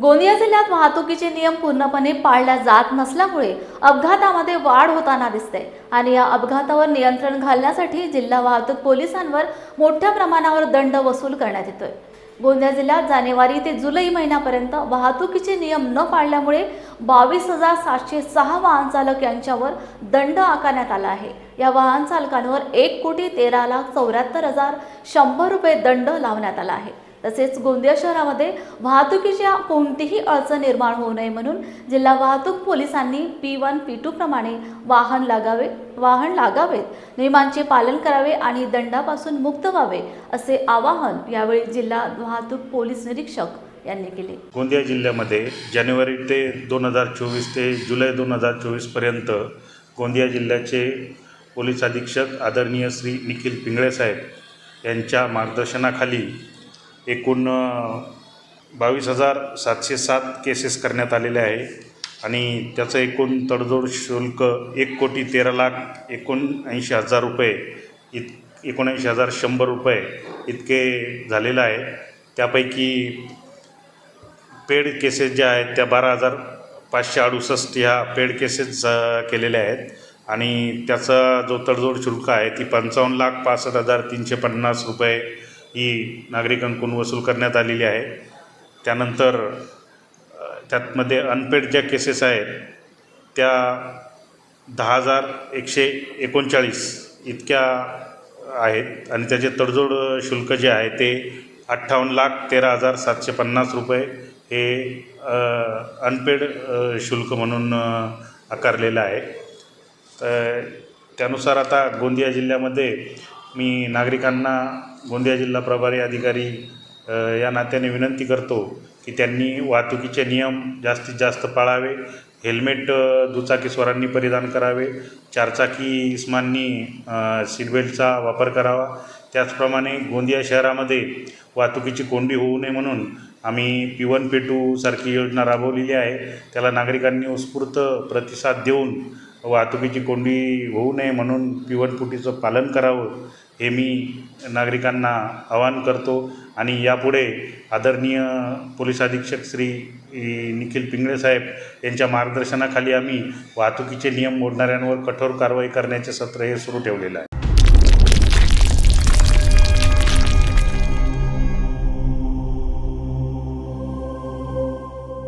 गोंदिया जिल्ह्यात वाहतुकीचे नियम पूर्णपणे पाळल्या जात नसल्यामुळे अपघातामध्ये वाढ होताना दिसते. आणि या अपघातावर नियंत्रण घालण्यासाठी जिल्हा वाहतूक पोलिसांवर मोठ्या प्रमाणावर दंड वसूल करण्यात येतोय. गोंदिया जिल्ह्यात जानेवारी ते जुलै महिन्यापर्यंत वाहतुकीचे नियम न पाळल्यामुळे बावीस हजार सातशे सहा वाहन चालक यांच्यावर दंड आकारण्यात आला आहे. या वाहन चालकांवर एक कोटी तेरा लाख चौऱ्याहत्तर हजार शंभर रुपये दंड लावण्यात आला आहे. तसेच गोंदिया शहरामध्ये वाहतुकीच्या कोणतीही अडचण निर्माण होऊ नये म्हणून जिल्हा वाहतूक पोलिसांनी पी वन पी टू प्रमाणे वाहन लागावे वाहन लागावेत. नियमांचे पालन करावे आणि दंडापासून मुक्त व्हावे असे आवाहन यावेळी जिल्हा वाहतूक पोलीस निरीक्षक यांनी केले. गोंदिया जिल्ह्यामध्ये जानेवारी ते दोन हजार चोवीस ते जुलै दोन हजार चोवीसपर्यंत गोंदिया जिल्ह्याचे पोलीस अधीक्षक आदरणीय श्री निखिल पिंगळे साहेब यांच्या मार्गदर्शनाखाली एकूण बावीस हजार सातशे सात केसेस करण्यात आलेले आहे. आणि त्याचं एकूण तडजोड शुल्क एक कोटी तेरा लाख एकोणऐंशी हजार रुपये इत एकोणऐंशी हजार शंभर रुपये इतके झालेलं आहे. त्यापैकी पेड केसेस ज्या आहेत त्या बारा हजार पाचशे अडुसष्ट ह्या पेड केसेस केलेल्या आहेत. आणि त्याचा जो तडजोड शुल्क आहे ती पंचावन्न लाख पासष्ट हजार तीनशे पन्नास रुपये ही नागरिकांकडून वसूल करण्यात आलेली आहे. त्यानंतर त्यातमध्ये अनपेड ज्या केसेस आहेत त्या दहा हजार एकशे एकोणचाळीस इतक्या आहेत आणि त्याचे तडजोड शुल्क जे आहे ते अठ्ठावन्न लाख तेरा हजार सातशे पन्नास रुपये हे अनपेड शुल्क म्हणून आकारलेलं आहे. तर त्यानुसार आता गोंदिया जिल्ह्यामध्ये मी नागरिकांना गोंदिया जिल्हा प्रभारी अधिकारी या नात्याने विनंती करतो की त्यांनी वाहतुकीचे नियम जास्तीत जास्त पाळावे हेल्मेट दुचाकीस्वरांनी दुचाकीस्वारांनी परिधान करावे चारचाकी इस्मांनी सीटबेल्टचा वापर करावा. त्याचप्रमाणे गोंदिया शहरामध्ये वाहतुकीची कोंडी होऊ नये म्हणून आम्ही पी वन पी टू सारखी योजना राबवलेली आहे. त्याला नागरिकांनी उत्स्फूर्त प्रतिसाद देऊन वाहतुकीची कोंडी होऊ नये म्हणून पी पालन करावं हे मी नागरिकांना आवाहन करतो. आणि यापुढे आदरणीय पोलीस अधीक्षक श्री निखिल पिंगळे साहेब यांच्या मार्गदर्शनाखाली आम्ही वाहतुकीचे नियम मोडणाऱ्यांवर कठोर कारवाई करण्याचे सत्र हे सुरू ठेवलेलं आहे.